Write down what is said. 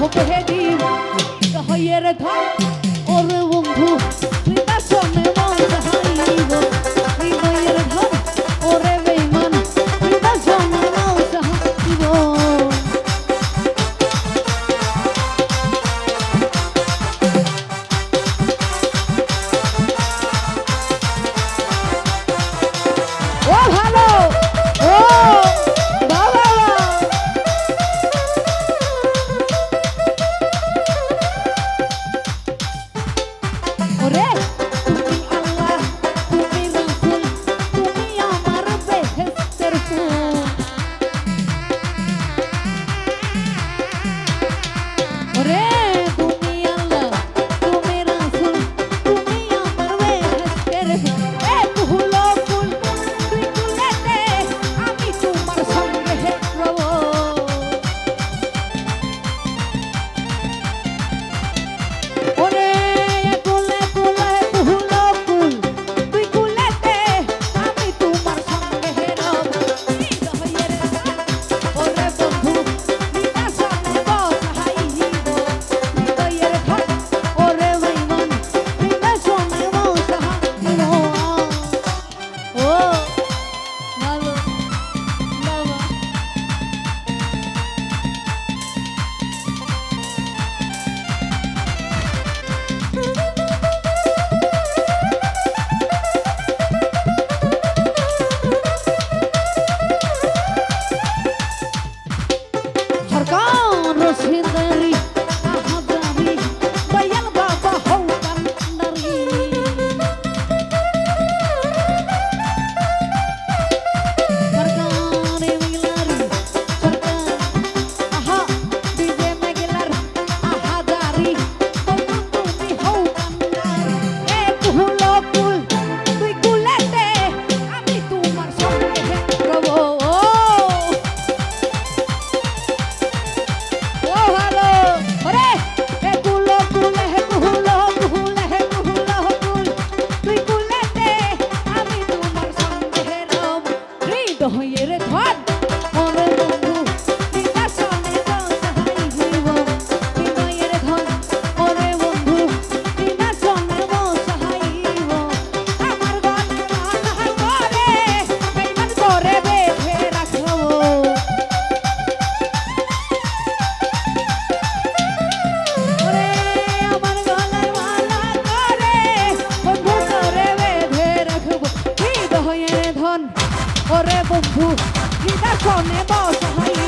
হোক হেদিন হইয়ের ধর ওরে বন্ধু হৃদয় শোনে